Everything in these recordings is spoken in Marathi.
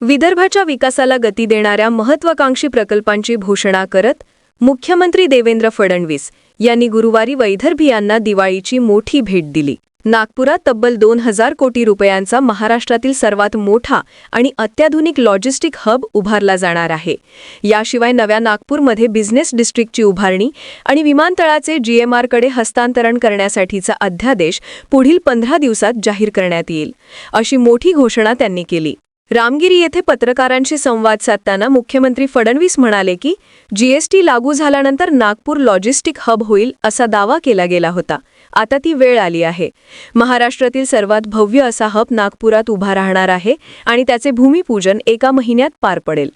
विदर्भाच्या विकासाला गती देणाऱ्या महत्वाकांक्षी प्रकल्पांची घोषणा करत मुख्यमंत्री देवेंद्र फडणवीस यांनी गुरुवारी वैदर्भियांना दिवाळीची मोठी भेट दिली. नागपुरात तब्बल दोन हजार कोटी रुपयांचा महाराष्ट्रातील सर्वात मोठा आणि अत्याधुनिक लॉजिस्टिक हब उभारला जाणार आहे. याशिवाय नव्या नागपूरमध्ये बिझनेस डिस्ट्रिक्टची उभारणी आणि विमानतळाचे जीएमआरकडे हस्तांतरण करण्यासाठीचा अध्यादेश पुढील पंधरा दिवसात जाहीर करण्यात येईल अशी मोठी घोषणा त्यांनी केली. रामगिरी येथे पत्रकारांशी संवाद साधताना मुख्यमंत्री फडणवीस म्हणाले की जीएसटी लागू झाल्यानंतर नागपूर लॉजिस्टिक हब होईल असा दावा केला गेला होता. आता ती वेळ आली आहे. महाराष्ट्रातील सर्वात भव्य असा हब नागपुरात उभा राहणार आहे आणि त्याचे भूमिपूजन एका महिन्यात पार पडेल.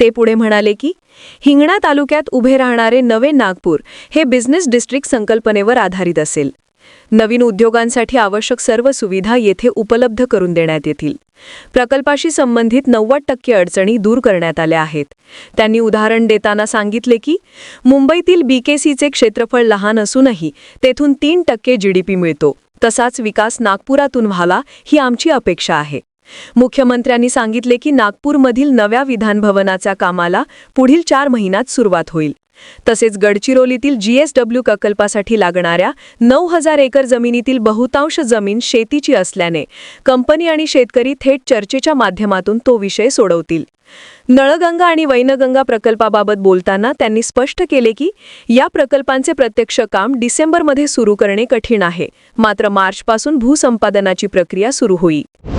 ते पुढे म्हणाले की हिंगणा तालुक्यात उभे राहणारे नवे नागपूर हे बिझनेस डिस्ट्रिक्ट संकल्पनेवर आधारित असेल. नवीन उद्योगांसाठी आवश्यक सर्व सुविधा येथे उपलब्ध करून देण्यात येतील. प्रकल्पाशी संबंधित नव्वद टक्के अडचणी दूर करण्यात आल्या आहेत. त्यांनी उदाहरण देताना सांगितले की मुंबईतील बीकेसीचे क्षेत्रफळ लहान असूनही तेथून तीन टक्के जीडीपी मिळतो. तसाच विकास नागपुरातून व्हावा ही आमची अपेक्षा आहे. मुख्यमंत्र्यांनी सांगितले की नागपूरमधील नव्या विधानभवनाच्या कामाला पुढील चार महिन्यात सुरुवात होईल. तसेच गडचिरोलीतील जीएसडब्ल्यू प्रकल्पासाठी लागणाऱ्या नऊ हजार एकर जमिनीतील बहुतांश जमीन शेतीची असल्याने कंपनी आणि शेतकरी थेट चर्चेच्या माध्यमातून तो विषय सोडवतील. नळगंगा आणि वैनगंगा प्रकल्पाबाबत बोलताना त्यांनी स्पष्ट केले की या प्रकल्पांचे प्रत्यक्ष काम डिसेंबरमध्ये सुरू करणे कठीण आहे. मात्र मार्चपासून भूसंपादनाची प्रक्रिया सुरू होईल.